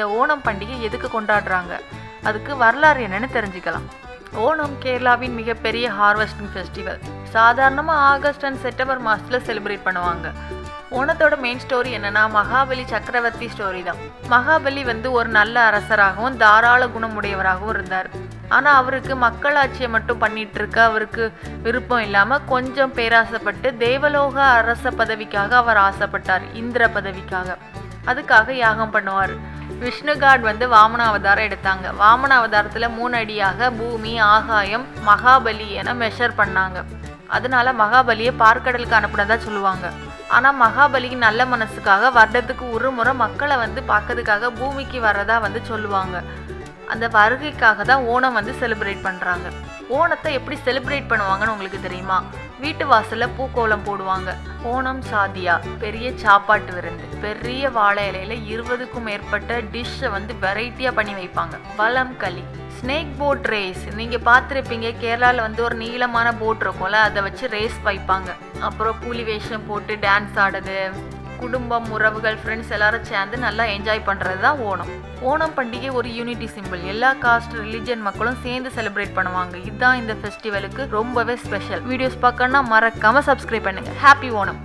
இந்த ஓணம் பண்டிகை எதுக்கு கொண்டாடுறாங்க? அதுக்கு வரலாறு என்னன்னு தெரிஞ்சுக்கலாம். ஓணம் கேரளாவின் மிகப்பெரிய ஹார்வெஸ்டிங் ஃபெஸ்டிவல். சாதாரணமாக ஆகஸ்ட் அண்ட் செப்டம்பர் மாதத்தில் செலிப்ரேட் பண்ணுவாங்க. ஓணத்தோட மெயின் ஸ்டோரி என்னன்னா மகாபலி சக்கரவர்த்தி ஸ்டோரி தான். மகாபலி வந்து ஒரு நல்ல அரசராகவும் தாராள குணமுடையவராகவும் இருந்தார். ஆனால் அவருக்கு மக்களாட்சியை மட்டும் பண்ணிட்டு இருக்க அவருக்கு விருப்பம் இல்லாமல் கொஞ்சம் பேராசைப்பட்டு தேவலோக அரச பதவிக்காக அவர் ஆசைப்பட்டார் இந்திர பதவிக்காக. அதுக்காக யாகம் பண்ணுவார். விஷ்ணுகாட் வந்து வாமன அவதாரம் எடுத்தாங்க. வாமன அவதாரத்தில் மூணு அடியாக பூமி ஆகாயம் மகாபலி என மெஷர் பண்ணாங்க. அதனால மகாபலியை பார்க்கடலுக்கு அனுப்புனதா சொல்லுவாங்க. ஆனால் மகாபலிக்கு நல்ல மனசுக்காக வருடத்துக்கு ஒரு முறை மக்களை வந்து பார்க்கறதுக்காக பூமிக்கு வர்றதா வந்து சொல்லுவாங்க. அந்த வருகைக்காக தான் ஓணம் வந்து செலிப்ரேட் பண்ணுறாங்க ஓணத்தை எப்படி செலிப்ரேட் பண்ணுவாங்கன்னு உங்களுக்கு தெரியுமா? வீட்டு வாசலில் பூக்கோலம் போடுவாங்க. ஓணம் சாதியா? பெரிய சாப்பாட்டு விருந்து. பெரிய வாழை இலையில இருபதுக்கும் மேற்பட்ட டிஷ்ஷை வந்து வெரைட்டியாக பண்ணி வைப்பாங்க. வளம் களி. ஸ்னேக் போட் ரேஸ் நீங்கள் பார்த்துருப்பீங்க கேரளாவில் வந்து ஒரு நீளமான போட் இருக்கும்ல அதை வச்சு ரேஸ் வைப்பாங்க. அப்புறம் கூலி வேஷம் போட்டு டான்ஸ் ஆடுறது குடும்பம் உறவுகள் ஃப்ரெண்ட்ஸ் எல்லாரும் சேர்ந்து நல்லா என்ஜாய் பண்ணுறது தான் ஓணம். ஓணம் பண்டிகை ஒரு யூனிட்டி சிம்பிள் எல்லா காஸ்ட் ரிலிஜன் மக்களும் சேர்ந்து செலிப்ரேட் பண்ணுவாங்க. இதுதான் இந்த ஃபெஸ்டிவலுக்கு ரொம்பவே ஸ்பெஷல் வீடியோஸ் பார்க்கணும்னா மறக்காமல் சப்ஸ்கிரைப் பண்ணுங்கள் ஹாப்பி ஓணம்.